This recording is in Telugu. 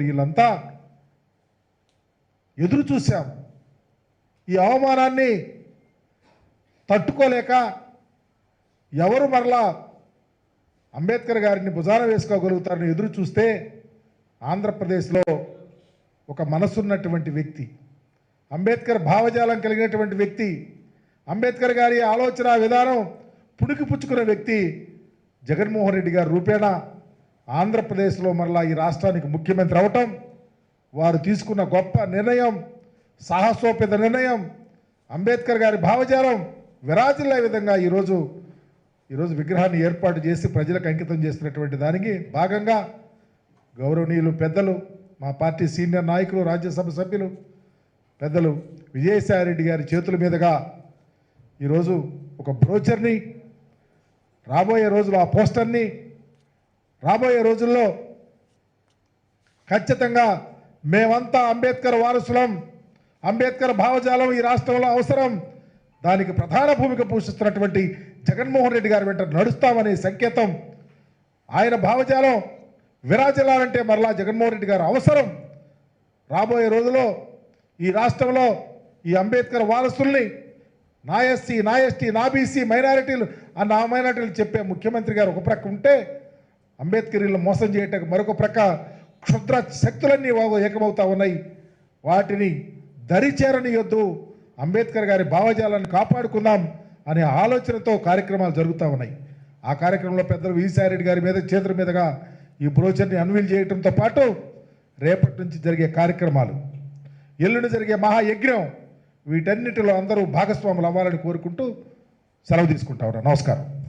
వీళ్ళంతా ఎదురు చూశాం. ఈ అవమానాన్ని తట్టుకోలేక ఎవరు మరలా అంబేద్కర్ గారిని భుజాన వేసుకోగలుగుతారని ఎదురు చూస్తే ఆంధ్రప్రదేశ్లో ఒక మనసున్నటువంటి వ్యక్తి అంబేద్కర్ భావజాలం కలిగినటువంటి వ్యక్తి అంబేద్కర్ గారి ఆలోచన విధానం పుడికి పుచ్చుకున్న వ్యక్తి జగన్మోహన్ రెడ్డి గారి రూపేణ ఆంధ్రప్రదేశ్లో మరలా ఈ రాష్ట్రానికి ముఖ్యమంత్రి అవటం వారు తీసుకున్న గొప్ప నిర్ణయం సాహసోపేత నిర్ణయం అంబేద్కర్ గారి భావజాలం విరాజిల్లే విధంగా ఈరోజు ఈరోజు విగ్రహాన్ని ఏర్పాటు చేసి ప్రజలకు అంకితం చేసినటువంటి దానికి భాగంగా గౌరవనీయులు పెద్దలు మా పార్టీ సీనియర్ నాయకులు రాజ్యసభ సభ్యులు పెద్దలు విజయసాయిరెడ్డి గారి చేతుల మీదుగా ఈరోజు ఒక బ్రోచర్ని రాబోయే రోజులు ఆ పోస్టర్ని రాబోయే రోజుల్లో ఖచ్చితంగా మేమంతా అంబేద్కర్ వారసులం అంబేద్కర్ భావజాలం ఈ రాష్ట్రంలో అవసరం. దానికి ప్రధాన భూమిక పోషిస్తున్నటువంటి జగన్మోహన్ రెడ్డి గారి వెంట నడుస్తామనే సంకేతం. ఆయన భావజాలం విరాజిల్లాలంటే మరలా జగన్మోహన్ రెడ్డి గారు అవసరం. రాబోయే రోజుల్లో ఈ రాష్ట్రంలో ఈ అంబేద్కర్ వారసుల్ని నా ఎస్సీ నా ఎస్టీ నా బీసీ మైనారిటీలు ఆ నా మైనారిటీలు చెప్పే ముఖ్యమంత్రి గారు ఒక ప్రక్క ఉంటే అంబేద్కర్లు మోసం చేయటం మరొక ప్రక్క క్షుద్ర శక్తులన్నీ వాగు ఏకమవుతా ఉన్నాయి. వాటిని దరిచేరనియొద్దు అంబేద్కర్ గారి భావజాలాన్ని కాపాడుకుందాం అనే ఆలోచనతో కార్యక్రమాలు జరుగుతూ ఉన్నాయి. ఆ కార్యక్రమంలో పెద్దలు విసారెడ్డి గారి మీద చేతుల మీదుగా ఈ బ్రోచర్ని అన్వీల్ చేయడంతో పాటు రేపటి నుంచి జరిగే కార్యక్రమాలు. ఎల్లుండి జరిగే మహాయజ్ఞం వీటన్నిటిలో అందరూ భాగస్వాములు అవ్వాలని కోరుకుంటూ సెలవు తీసుకుంటా ఉన్నా నమస్కారం.